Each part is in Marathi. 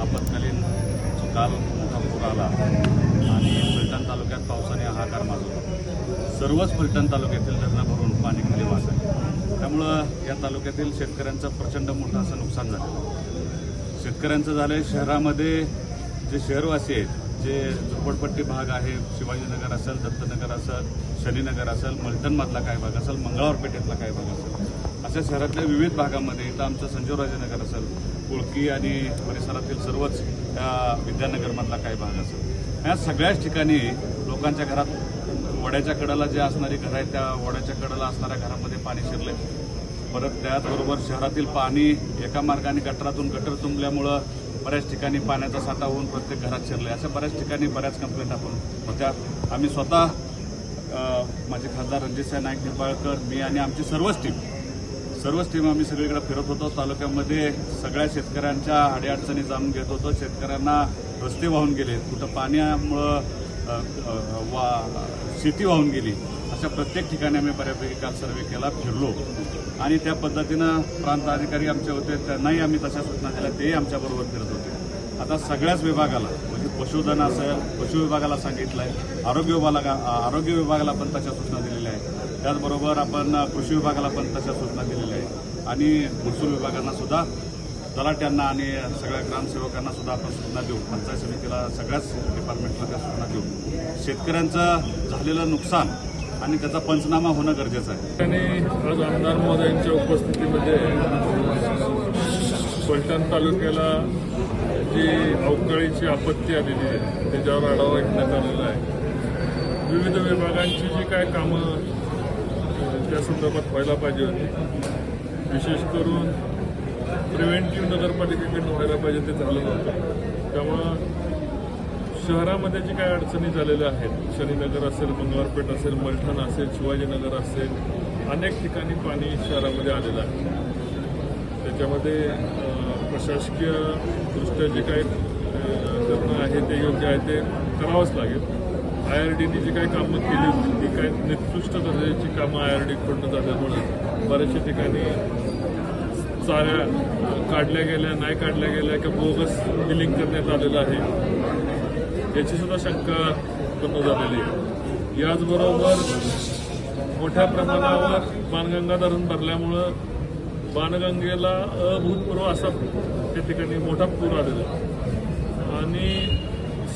आपत्कालीन जो काल मोठा पूर आला आणि फलटण तालुक्यात पावसाने हाकार माजवला. सर्वच फलटण तालुक्यातील धरणं भरून पाणी खाली वाहत त्यामुळं या तालुक्यातील शेतकऱ्यांचं प्रचंड मोठं असं नुकसान झालं. शेतकऱ्यांचं झालं आहे शहरामध्ये जे शहरवासी आहेत जे झोपडपट्टी भाग आहे शिवाजीनगर असेल दत्तनगर असेल शनीनगर असेल मलटणमधला काही भाग असेल मंगळवार पेठेतला काही भाग असेल अशा शहरातल्या विविध भागामध्ये इथं आमचं संजीवराजेनगर असेल कुळकी आणि परिसरातील सर्वच त्या विद्यानगरमधला काही भाग असेल. या सगळ्याच ठिकाणी लोकांच्या घरात वड्याच्या कडाला जे असणारी घरं आहेत त्या वड्याच्या कडाला असणाऱ्या घरामध्ये पाणी शिरले परत त्याचबरोबर शहरातील पाणी एका मार्गाने गटरातून गटर तुंबल्यामुळं बऱ्याच ठिकाणी पाण्याचा साठा होऊन प्रत्येक घरात शिरले अशा बऱ्याच ठिकाणी बऱ्याच कंप्लेंट आपण होत्या. आम्ही स्वतः माझे खासदार रणजितसिंह नाईक निंबाळकर मी आणि आमची सर्वच टीम सर्वच टीम आम्ही सगळीकडे फिरत होतो. तालुक्यामध्ये सगळ्या शेतकऱ्यांच्या अडीअडचणी जाणून घेत होतो. शेतकऱ्यांना रस्ते वाहून गेले. कुठं पाण्यामुळं वा शेती वाहून गेली. अशा प्रत्येक ठिकाणी आम्ही बऱ्यापैकी काल सर्वे केला फिरलो. आणि त्या पद्धतीनं प्रांत अधिकारी आमचे होते. त्यांनाही आम्ही तशा सूचना दिल्या. तेही आमच्याबरोबर फिरत होते. आता सगळ्याच विभागाला पशुधन असेल पशु विभागाला सांगितलं आहे आरोग्य विभागाला आरोग्य विभागाला पण तशा सूचना दिलेल्या आहेत. त्याचबरोबर आपण कृषी विभागाला पण तशा सूचना दिलेल्या आहेत. आणि महसूल विभागांना सुद्धा तलाट्यांना आणि सगळ्या ग्रामसेवकांना सुद्धा आपण सूचना देऊ. पंचायत समितीला सगळ्याच डिपार्टमेंटला त्या सूचना देऊ. शेतकऱ्यांचं झालेलं नुकसान आणि त्याचा पंचनामा होणं गरजेचं आहे. आणि आज आमदार महोदयांच्या उपस्थितीमध्ये फलटण तालुक्याला जी अवकाळीची आपत्ती आलेली आहे त्याच्यावर आढावा घेण्यात आलेला आहे. विविध विभागांची जी काय कामं त्या संदर्भात व्हायला पाहिजे होती. विशेष करून प्रिव्हेंटिव्ह नगरपालिकेकडून व्हायला पाहिजे ते झालं नव्हतं. त्यामुळं शहरामध्ये जी काय अडचणी झालेल्या आहेत शनीनगर असेल मंगळवारपेठ असेल मलठण असेल शिवाजीनगर असेल अनेक ठिकाणी पाणी शहरामध्ये आलेलं आहे. त्याच्यामध्ये प्रशासकीयदृष्ट्या प्रशासकीय दृष्ट्या जे काही धरणं आहे ते योग्य आहे ते करावंच लागेल. आय आर डीने जी काही कामं केली होती ती काही निकृष्ट दर्जाची कामं आय आर डीकडनं झाल्यामुळे बऱ्याचशा ठिकाणी चाऱ्या काढल्या गेल्या नाही काढल्या गेल्या किंवा बोगस बिलिंग करण्यात आलेलं आहे. याची सुद्धा शंका उत्पन्न झालेली आहे. याचबरोबर मोठ्या प्रमाणावर बाणगंगा धरण भरल्यामुळं बाणगंगेला अभूतपूर्व असा त्या ठिकाणी मोठा पूर आलेला आणि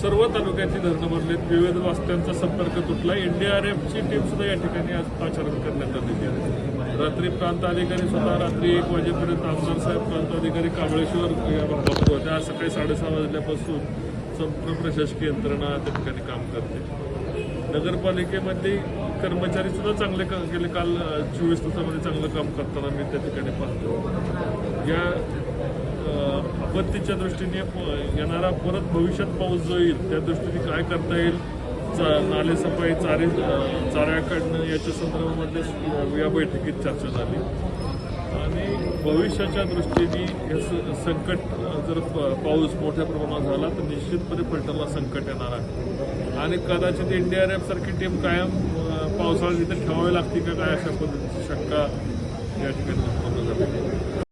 सर्व तालुक्याची धरणं भरलेत विविध वास्त्यांचा संपर्क तुटला एनडीआरएफची टीम सुद्धा या ठिकाणी आज पाचारण करण्यात आलेली आहे. रात्री प्रांत अधिकारी स्वतः रात्री एक वाजेपर्यंत आमदार साहेब प्रांत अधिकारी कांबळेश्वर या भागामध्ये होते. आज सकाळी साडेसहा वाजल्यापासून संपूर्ण प्रशासकीय यंत्रणा त्या ठिकाणी काम करते. नगरपालिकेमध्ये कर्मचारी सुद्धा चांगले काम केले काल चोवीस तासामध्ये चांगलं काम करताना मी त्या ठिकाणी पाहतो. या आपत्तीच्या दृष्टीने प- येणारा परत भविष्यात पाऊस जो येईल त्या दृष्टीने काय करता येईल? चा नाले सफाई चाऱ्या काढणं याच्या संदर्भामध्ये या बैठकीत चर्चा झाली. आणि भविष्याच्या दृष्टीने हे स- संकट जर प- पाऊस मोठ्या प्रमाणात झाला तर निश्चितपणे फलटणला संकट येणार आहे. आणि कदाचित एनडीआरएफ सारखी टीम कायम पावसाळ्यात इथे ठेवावी लागते का काय अशा पद्धतीची शंका या ठिकाणी उत्पन्न झाली.